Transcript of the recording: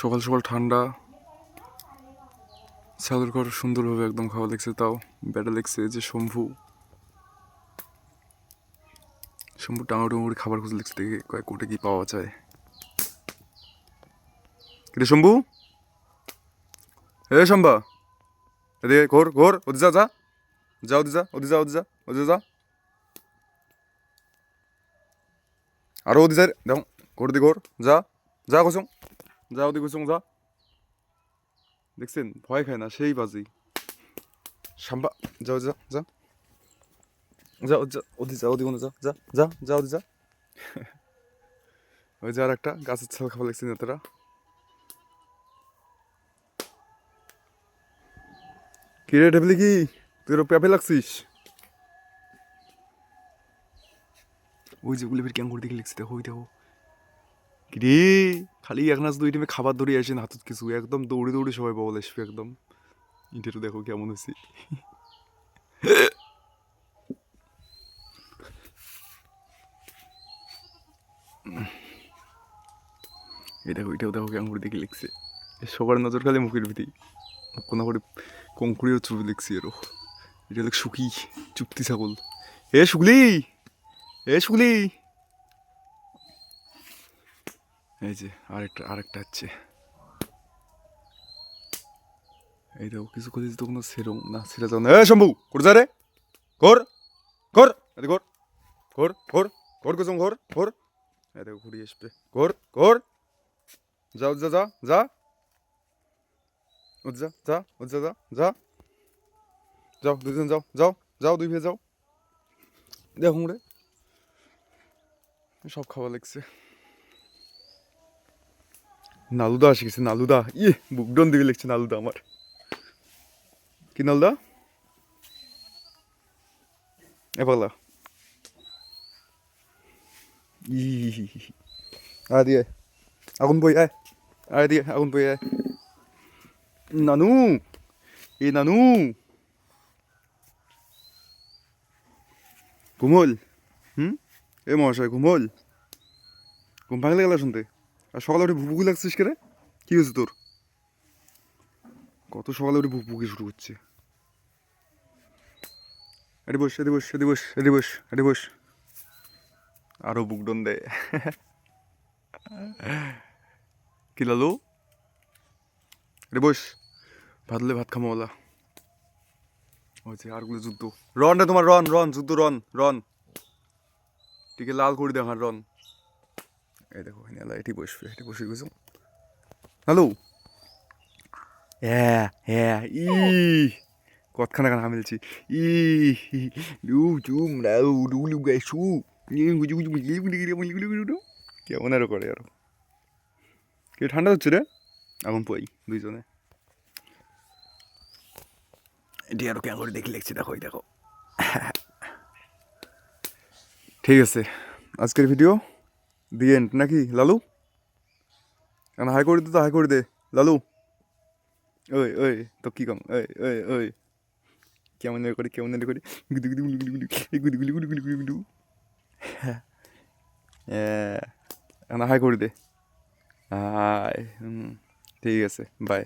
সকাল সকাল ঠান্ডা। ছাগল ঘর সুন্দরভাবে একদম খাওয়া দেখছে তাও ব্যাটা দেখছে যে শম্ভু। শম্ভু টাঙাটু মুড়ি খাবার খুঁজে দেখছে, দেখে কয়েক কোটে কি পাওয়া যায়। কিরে শম্ভু? এ শম্বা এদিকে ঘোর ঘোর ওদি যা যা। যা ওদি যা ওদি যা ওদি যা ওদি যা। আরও ওদি যা রে। দেখো, ঘোর দি ঘোর, যা যা কোসং যা ওদি কোসং যা। দেখছেন? ভয় খায় না, সেই বাজি শাম্বা যাও যা যা যা যা ওদি যা ওদি কোনো যা যা যা যা ওদি যা ওই যে আর একটা গাছের ছাল খাওয়া লাগছে নেতারা। কি রে টেবলি কি? তুই পেঁপে লাগছিস? ওই যে গুলি ফের কেমন করে দেখে লিখছি দেখো, ওই দেখো। রে খালি এক নাচ দুই টিমে খাবার ধরে আসেন হাতত কিছু। একদম দৌড়ে দৌড়ে সবাই বল আসবে একদম। ইন্টারভিউ দেখো কেমন হয়েছে। এই দেখো, এটাও দেখো কেমন করে দেখে লিখছে। সবার নজর খালি মুখের ভিতরে কোনো করে কঙ্কুড়িও ছবি লিখছি এরও এটা দেখ সুখী, চুক্তি ছাগল। এ শুকলি এ শুকলি এই যে, আরেকটা আরেকটা হচ্ছে এই দেখো, কিছু করে তো কোনো সেরম না, সেটা যাও না। শম্ভু করে যা রে? ঘর ঘর, এদিকে ঘর ঘর ঘর ঘর কোসম, ঘর ঘর। এই দেখো, ঘুরিয়ে আসবে। ঘর ঘর। যাও, যা যা যা। ওদ যা ওদ যা যা যাও, দুজন যাও যাও যাও, দুই ভে যাও। দেখুন রে সব খাওয়া লাগছে। নালুদা আসে গেছে, নালুদা। ইয়ে বুকডন দিকে লিখছে নালুদা আমার। কি নালুদা? এ পাগলা। ই আয় দিয়ে আগুন বই, আয়। আয় দিয়ে, আগুন বই, আয়। নানু! এ নানু! ঘুমল। হুম? এ মহাশয়, ঘুমল। ঘুম ভাঙলে গেল শুনতে। আর সকালে উঠে ভুকভুকি লাগছিস কে রে কি হয়েছে তোর? কত সকালে উঠে ভুকভুকি শুরু হচ্ছে এটি বস এটি বস এটি বস এটি বস এটি বস। আরও বুকডন দেয় কি লালু? এটি বস, ভাত হলে ভাত খামো ওলা হয়েছে আরগুলো যুদ্ধ। রন রে তোমার, রন রন, যুদ্ধ, রন রন। টিকে লাল করে দেখ রন। এই দেখো এলা, এটি বসবে, এটি বসে গেছো। হ্যালো? হ্যাঁ হ্যাঁ ই কতখানা গান হামিলছি। ই লু চুম লাউ লু লু গাইছু কেমন আরও করে আরও। কে ঠান্ডা হচ্ছে রে? এখন পই দুইজনে। এটি আরও কেমন করে দেখে লিখছি দেখো দেখো। ঠিক আছে, আজকের ভিডিও দি এন্ড নাকি লালু কেন হাই করে দে তো হাই করে দে লালু ওই ওই তো কী কম ওই ওই ওই কেমন করে কেমন করে গুদি গুদি গুলি গুলি গুলি গুলি গুলি গুলু গুলু হ্যাঁ হাই করে দে হাই ঠিক আছে বাই